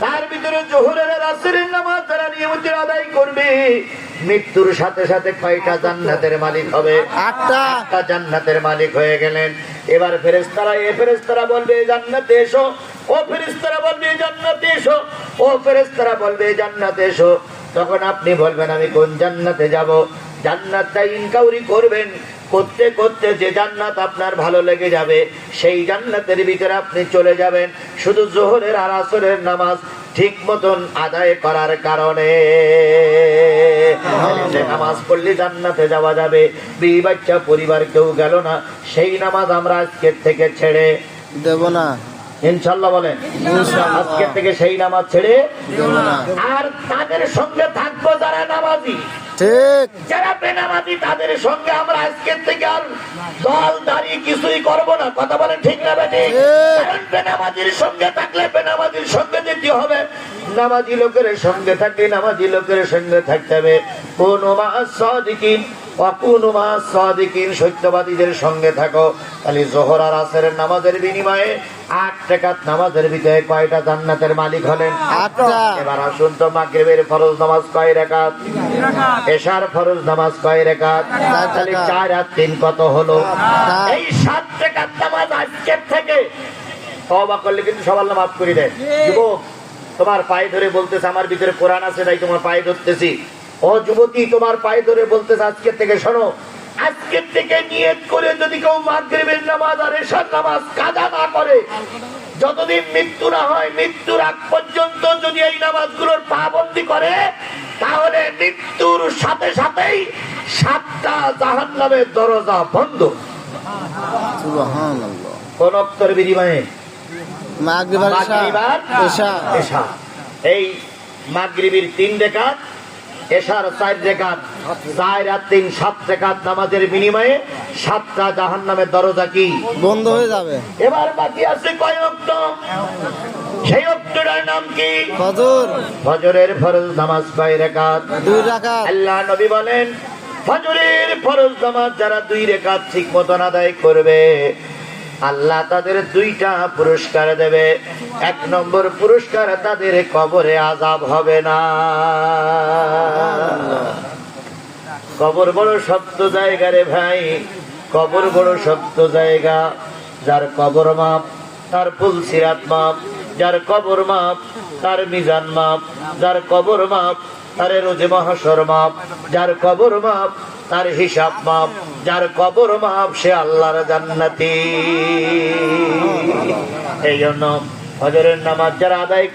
তার ভিতরে জোহরের আর আসরের নামাজ যারা নিয়মিত আদায় করবে মৃত্যুর সাথে সাথে কয়টা জান্নাতের মালিক হবে? আটটা। জান্নাতের মালিক হয়ে গেলেন। এবার ফেরেস্তারা এ ফেরেস্তারা বলবে "এ জান্নাতে এসো। ও ফেরেস্তারা বলবে "এ জান্নাতে এসো। ও ফেরেস্তারা বলবে "এ জান্নাতে এসো। তখন আপনি বলবেন আমি কোন জান্নাতে যাব? জান্নাতটা ইনকাউরি করবেন। করতে করতে যে জান্নাত আপনার ভালো লেগে যাবে সেই জান্নাতের ভিতরে আপনি চলে যাবেন। শুধু জোহরের আর আসরের নামাজ ঠিক মতন আদায় করার কারণে। নামাজ পড়লে জান্নাতে যাওয়া যাবে বিবি বাচ্চা পরিবার কেউ গেল না সেই নামাজ আমরা আজকের থেকে ছেড়ে দেব না। ইনশাল্লাহ বলেন আজকের থেকে সেই নামাজ ছেড়ে আর তাদের সঙ্গে থাকব যারা নামাজি। ঠিক। যারা বেনামাজি তাদের সঙ্গে আমরা আজকের থেকে আর দল দাঁড়িয়ে কিছুই করব না। কথা বলেন ঠিক না বেটে কারণ বেনামাজির সঙ্গে থাকলে বেনামাজির সঙ্গে যেতে হবে। নামাজি লোকের সঙ্গে থাকলে নামাজি লোকের সঙ্গে থাকতে হবে। কোন মা সাদিকিন অকুন মা সাদিকিন সত্যবাদীদের সঙ্গে থাকো। তাহলে জোহর আর আসরের নামাজের বিনিময়ে আট টাকাত নামাজের ভিতরে কয়টা জান্নাতের মালিক হলেন? এবার আসুন তো মাগরিবের ফরজ নামাজ কয় রাকাত এশার ফরজ নামাজ কয় রেখাত? চার তাহলে চার আর তিন কত হলো? এই সাত রেখাত নামাজ আজকের থেকে তওবা করলে কিন্তু সবার নাম মাফ করে দেয় যুবক তোমার পায়ে ধরে বলতেছে আমার ভিতরে কোরআন আছে তাই তোমার পায়ে ধরতেছি। ও যুবতী তোমার পায়ে ধরে বলতেছে আজকের থেকে শোনো আজকের থেকে নিয়ত করে যদি কেউ মাগরিবের নামাজ আর এশার নামাজ কাজা না করে যতদিন মৃত্যু না হয় মৃত্যুর আগ পর্যন্ত যদি এই নামাজগুলোর পাবন্দি করে তাহলে মৃত্যুর সাথে সাথেই সাতটা জাহান নামের দরজা বন্ধ। কোন বিনিময়ে? এই মাগরিবির তিন রেখাত এশার চার রেখাত চার আর তিন সাত রেখাত নামাজের বিনিময়ে সাতটা জাহান নামের দরজা কি? বন্ধ হয়ে যাবে। এবার বাকি আছে কয় অক্ত সেই অক্তটার নাম কি? ফজর। ফজরের ফরজ নামাজ কয় রেখাত? দুই রাকাত আল্লাহ নবী বলেন ফজরের ফরজ নামাজ যারা দুই রেখাত ঠিক মতন আদায় করবে আল্লাহ তাদের দুইটা পুরস্কার দেবে। এক নম্বর পুরস্কার তাদের কবরে আজাব হবে না। কবর বড় শক্ত জায়গা রে ভাই, কবর বড় শক্ত জায়গা। যার কবর মাপ, তার ফুল সিরাত মাপ, যার কবর মাপ, তার মিজান মাপ, যার কবর মাপ, তার রোজে মহাসর মাপ, যার কবর মাপ তার হিসাব মাপ, যার কবর মাপ সে আল্লাহর জান্নাতি। এই জন্য হজরের নামাজ যারা আদায়